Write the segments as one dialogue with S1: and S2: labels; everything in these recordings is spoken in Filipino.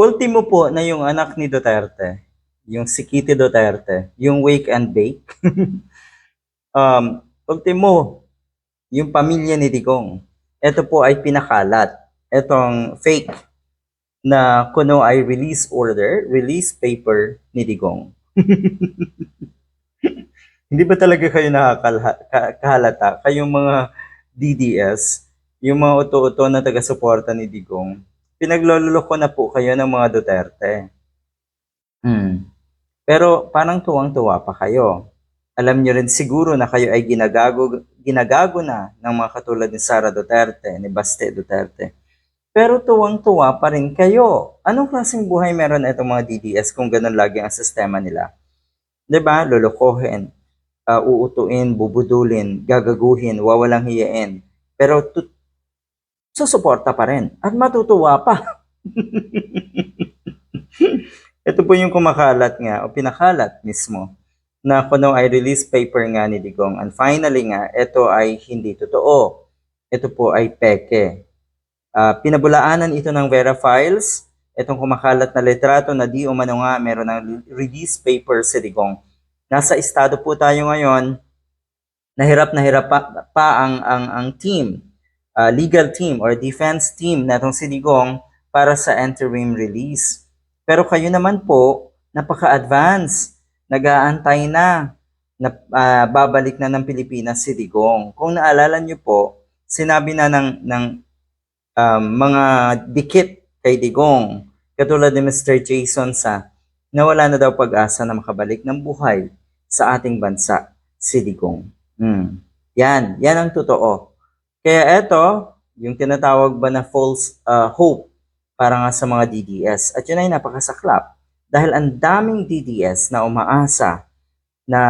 S1: ultimo po na yung anak ni Duterte, yung si Kitty Duterte, yung wake and bake. um, ultimo, yung pamilya ni Digong. Ito po ay pinakalat. Itong fake na kuno ay release order, release paper ni Digong. Hindi ba talaga kayo nakakahalata? Kayong mga DDS, yung mga uto-uto na taga-suporta ni Digong, pinagloloko na po kayo ng mga Duterte. Hmm. Pero parang tuwang-tuwa pa kayo. Alam nyo rin siguro na kayo ay ginagago, ginagago na ng mga katulad ni Sara Duterte, ni Baste Duterte. Pero tuwang-tuwa pa rin kayo. Anong klaseng buhay meron itong mga DDS kung ganun lagi ang sistema nila? 'Di ba? Lolokohin, uh, uutuin, bubudulin, gagaguhin, wawalang hiyain. Pero tu- susuporta pa rin at matutuwa pa. Ito po yung kumakalat nga o pinakalat mismo na kuno ay release paper nga ni Digong. And finally nga, ito ay hindi totoo. Ito po ay peke. Uh, pinabulaanan ito ng Vera Files, itong kumakalat na litrato na di umano nga meron ng release paper si Digong. Nasa estado po tayo ngayon, nahirap na hirap pa, pa ang, ang, ang team, uh, legal team or defense team na itong si para sa interim release. Pero kayo naman po, napaka-advance, nag-aantay na, na uh, babalik na ng Pilipinas si Digong. Kung naalala niyo po, sinabi na ng, ng um, mga dikit kay Digong, katulad ni Mr. Jason sa na wala na daw pag-asa na makabalik ng buhay sa ating bansa, si Digong. Hmm. Yan, yan ang totoo. Kaya eto, yung tinatawag ba na false uh, hope para nga sa mga DDS. At yun ay napakasaklap. Dahil ang daming DDS na umaasa na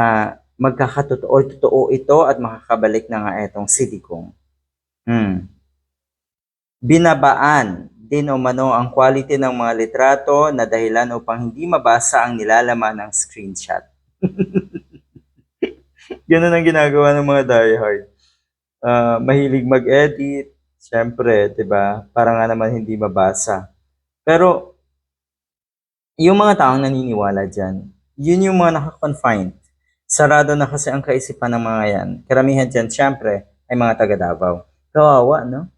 S1: magkakatotoo totoo ito at makakabalik na nga etong si Digong. Hmm binabaan din umano ang quality ng mga litrato na dahilan upang hindi mabasa ang nilalaman ng screenshot. Ganun ang ginagawa ng mga diehard. Uh, mahilig mag-edit, syempre, 'di ba? Para nga naman hindi mabasa. Pero yung mga taong naniniwala diyan, yun yung mga naka-confined. Sarado na kasi ang kaisipan ng mga yan. Karamihan diyan, syempre, ay mga taga Davao. Kawawa, no?